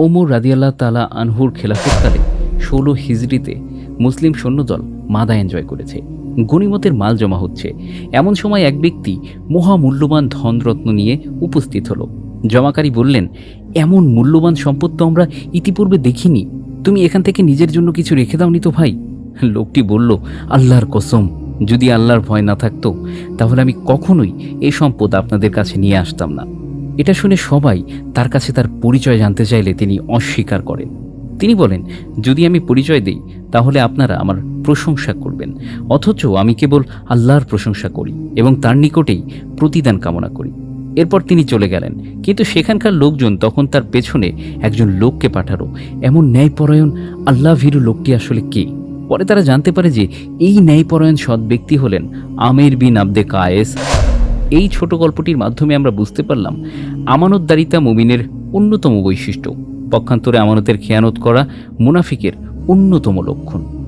ওমর রাদিয়াল্লাহ তালা আনহুর খেলাফতকালে ষোলো হিজড়িতে মুসলিম সৈন্যদল মাদা এনজয় করেছে। গণিমতের মাল জমা হচ্ছে। এমন সময় এক ব্যক্তি মহামূল্যবান ধনরত্ন নিয়ে উপস্থিত হলো। জমাকারী বললেন, এমন মূল্যবান সম্পদ তো আমরা ইতিপূর্বে দেখিনি। তুমি এখান থেকে নিজের জন্য কিছু রেখে দাওনি তো ভাই? লোকটি বলল, আল্লাহর কসম, যদি আল্লাহর ভয় না থাকতো, তাহলে আমি কখনোই এই সম্পদ আপনাদের কাছে নিয়ে আসতাম না। এটা শুনে সবাই তার কাছে তার পরিচয় জানতে চাইলে তিনি অস্বীকার করেন। তিনি বলেন, যদি আমি পরিচয় দিই, তাহলে আপনারা আমার প্রশংসা করবেন। অথচ আমি কেবল আল্লাহর প্রশংসা করি এবং তার নিকটেই প্রতিদান কামনা করি। এরপর তিনি চলে গেলেন। কিন্তু সেখানকার লোকজন তখন তার পেছনে একজন লোককে পাঠালো। এমন ন্যায়পরায়ণ আল্লাহ ভীরু লোকটি আসলে কে? পরে তারা জানতে পারে যে এই ন্যায়পরায়ণ সৎ ব্যক্তি হলেন আমির বিন আব্দে কায়েস। এই ছোট গল্পটির মাধ্যমে আমরা বুঝতে পারলাম আমানতদারিতা মুমিনের অন্যতম বৈশিষ্ট্য। পক্ষান্তরে আমানতের খেয়ানত করা মুনাফিকের অন্যতম লক্ষণ।